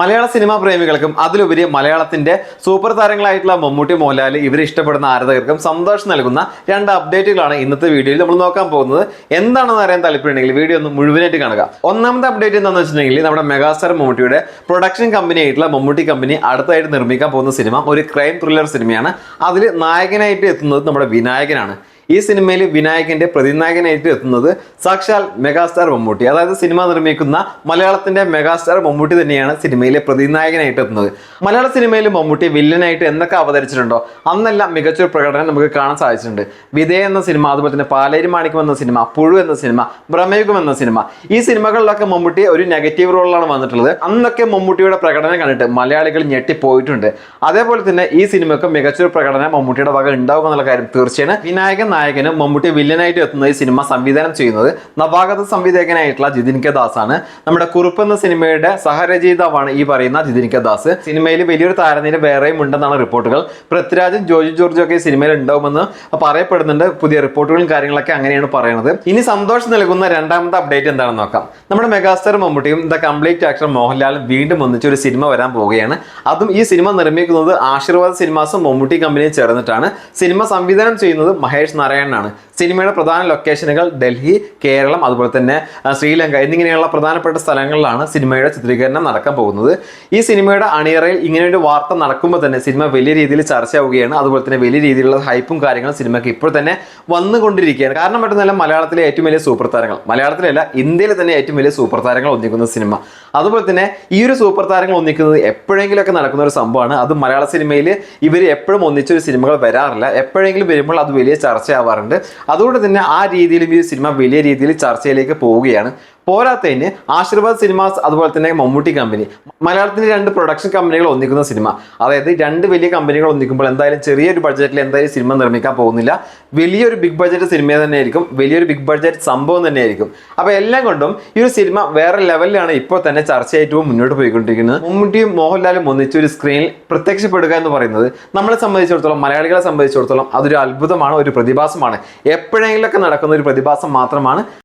മലയാള cinema പ്രേമികൾക്കും അതിലുപരി മലയാളത്തിന്റെ super താരങ്ങളായിട്ടുള്ള Mammootty Mohanlal ഇവരെ ഇഷ്ടപ്പെടുന്ന ആരാധകർക്കും സന്തോഷം നൽകുന്ന രണ്ട് അപ്ഡേറ്റുകളാണ് ഇന്നത്തെ വീഡിയോയിൽ നമ്മൾ നോക്കാൻ പോകുന്നത്. എന്താണെന്ന് അറിയാൻ താല്പര്യമുണ്ടെങ്കിൽ വീഡിയോ ഒന്ന് മുഴുവനായിട്ട് കാണുക. ഒന്നാമത്തെ അപ്ഡേറ്റ് എന്താണെന്ന് വെച്ചിട്ടുണ്ടെങ്കിൽ നമ്മുടെ മെഗാസ്റ്റാർ മമ്മൂട്ടിയുടെ പ്രൊഡക്ഷൻ കമ്പനി ആയിട്ടുള്ള മമ്മൂട്ടി കമ്പനി അടുത്തായിട്ട് നിർമ്മിക്കാൻ പോകുന്ന സിനിമ ഒരു ക്രൈം ത്രില്ലർ സിനിമയാണ്. അതിൽ നായകനായിട്ട് എത്തുന്നത് നമ്മുടെ വിനായകനാണ്. ഈ സിനിമയിൽ വിനായകന്റെ പ്രതിനായകനായിട്ട് എത്തുന്നത് സാക്ഷാൽ മെഗാസ്റ്റാർ മമ്മൂട്ടി. അതായത് സിനിമ നിർമ്മിക്കുന്ന മലയാളത്തിന്റെ മെഗാസ്റ്റാർ മമ്മൂട്ടി തന്നെയാണ് സിനിമയിലെ പ്രതിനായകനായിട്ട് എത്തുന്നത്. മലയാള സിനിമയിൽ മമ്മൂട്ടി വില്ലനായിട്ട് എന്തൊക്കെ അവതരിച്ചിട്ടുണ്ടോ? അന്നെല്ലാം മികച്ചൊരു പ്രകടനം നമുക്ക് കാണാൻ സാധിച്ചിട്ടുണ്ട്. വിധേയ എന്ന സിനിമ അതുപോലെ തന്നെ പാലേരി മാണിക്യം എന്ന സിനിമ പുഴു എന്ന സിനിമ ബ്രഹ്മയുഗം എന്ന സിനിമ ഈ സിനിമകളിലൊക്കെ മമ്മൂട്ടി ഒരു നെഗറ്റീവ് റോളിലാണ് വന്നിട്ടുള്ളത്. അന്നൊക്കെ മമ്മൂട്ടിയുടെ പ്രകടനം കണ്ടിട്ട് മലയാളികൾ ഞെട്ടിപ്പോയിട്ടുണ്ട് അതേപോലെ തന്നെ ഈ സിനിമയ്ക്ക് മികച്ചൊരു പ്രകടനം മമ്മൂട്ടിയുടെ വക ഉണ്ടാവും എന്നുള്ള കാര്യം തീർച്ചയാണ്. വിനായകൻ നായകനും മമ്മൂട്ടി വില്ലനായിട്ട് എത്തുന്ന ഈ സിനിമ സംവിധാനം ചെയ്യുന്നത് നവാഗത സംവിധായകനായിട്ടുള്ള ജിതിൻ കെ ദാസ് ആണ് നമ്മുടെ കുറുപ്പ് എന്ന സിനിമയുടെ സഹരചയിതാവാണ് ഈ പറയുന്ന ജിതിൻ കെ ദാസ്. സിനിമയിൽ വലിയൊരു താരനിര വേറെയും ഉണ്ടെന്നാണ് റിപ്പോർട്ടുകൾ. പൃഥ്വിരാജും ജോജി ജോർജും ഒക്കെ സിനിമയിൽ ഉണ്ടാവുമെന്ന് പറയപ്പെടുന്നുണ്ട് പുതിയ റിപ്പോർട്ടുകളും കാര്യങ്ങളൊക്കെ അങ്ങനെയാണ് പറയുന്നത് ഇനി സന്തോഷം നൽകുന്ന രണ്ടാമത്തെ അപ്ഡേറ്റ് എന്താണെന്ന് നോക്കാം. നമ്മുടെ മെഗാസ്റ്റർ മമ്മൂട്ടിയും ദ കംപ്ലീറ്റ് ആക്ടർ മോഹൻലാലും വീണ്ടും ഒന്നിച്ച് ഒരു സിനിമ വരാൻ പോവുകയാണ്. അതും ഈ സിനിമ നിർമ്മിക്കുന്നത് ആശീർവാദ് സിനിമാസും മമ്മൂട്ടി കമ്പനിയും ചേർന്നിട്ടാണ്. സിനിമ സംവിധാനം ചെയ്യുന്നത് മഹേഷ് നാരായണനാണ് സിനിമയുടെ പ്രധാന ലൊക്കേഷനുകൾ ഡൽഹി കേരളം അതുപോലെ തന്നെ ശ്രീലങ്ക എന്നിങ്ങനെയുള്ള പ്രധാനപ്പെട്ട സ്ഥലങ്ങളിലാണ് സിനിമയുടെ ചിത്രീകരണം നടക്കാൻ പോകുന്നത്. ഈ സിനിമയുടെ അണിയറയിൽ ഇങ്ങനെ ഒരു വാർത്ത നടക്കുമ്പോൾ തന്നെ സിനിമ വലിയ രീതിയിൽ ചർച്ചയാവുകയാണ്. അതുപോലെ തന്നെ വലിയ രീതിയിലുള്ള ഹൈപ്പും കാര്യങ്ങളും സിനിമയ്ക്ക് ഇപ്പോൾ തന്നെ വന്നുകൊണ്ടിരിക്കുകയാണ്. കാരണം മറ്റൊന്നല്ല മലയാളത്തിലെ ഏറ്റവും വലിയ സൂപ്പർ താരങ്ങൾ. മലയാളത്തിലല്ല ഇന്ത്യയിലെ തന്നെ ഏറ്റവും വലിയ സൂപ്പർ താരങ്ങൾ ഒന്നിക്കുന്ന സിനിമ. അതുപോലെ തന്നെ ഈ ഒരു സൂപ്പർ താരങ്ങൾ ഒന്നിക്കുന്നത് എപ്പോഴെങ്കിലുമൊക്കെ നടക്കുന്ന ഒരു സംഭവമാണ്. അത് മലയാള സിനിമയിൽ ഇവർ എപ്പോഴും ഒന്നിച്ചൊരു സിനിമകൾ വരാറില്ല. എപ്പോഴെങ്കിലും വരുമ്പോൾ അത് വലിയ ചർച്ചയാവാറുണ്ട് അതുകൊണ്ട് തന്നെ ആ രീതിയിലും ഈ സിനിമ വലിയ രീതിയിൽ ചർച്ചയിലേക്ക് പോവുകയാണ്. പോരാത്തതിന് ആശീർവാദ് സിനിമാസ് അതുപോലെ തന്നെ മമ്മൂട്ടി കമ്പനി മലയാളത്തിന്റെ രണ്ട് പ്രൊഡക്ഷൻ കമ്പനികൾ ഒന്നിക്കുന്ന സിനിമ. അതായത് രണ്ട് വലിയ കമ്പനികൾ ഒന്നിക്കുമ്പോൾ എന്തായാലും ചെറിയൊരു ബഡ്ജറ്റിൽ എന്തായാലും സിനിമ നിർമ്മിക്കാൻ പോകുന്നില്ല. വലിയൊരു ബിഗ് ബഡ്ജറ്റ് സിനിമ തന്നെയായിരിക്കും. വലിയൊരു ബിഗ് ബഡ്ജറ്റ് സംഭവം തന്നെയായിരിക്കും. അപ്പോൾ എല്ലാം കൊണ്ടും ഈ ഒരു സിനിമ വേറെ ലെവലിലാണ് ഇപ്പോൾ തന്നെ ചർച്ചയായിട്ട് മുന്നോട്ട് പോയിക്കൊണ്ടിരിക്കുന്നത്. മമ്മൂട്ടിയും മോഹൻലാലും ഒന്നിച്ച് ഒരു സ്ക്രീനിൽ പ്രത്യക്ഷപ്പെടുക എന്ന് പറയുന്നത് നമ്മളെ സംബന്ധിച്ചിടത്തോളം മലയാളികളെ സംബന്ധിച്ചിടത്തോളം അതൊരു അത്ഭുതമാണ് ഒരു പ്രതിഭാസമാണ്. എപ്പോഴെങ്കിലൊക്കെ നടക്കുന്ന ഒരു പ്രതിഭാസം മാത്രമാണ്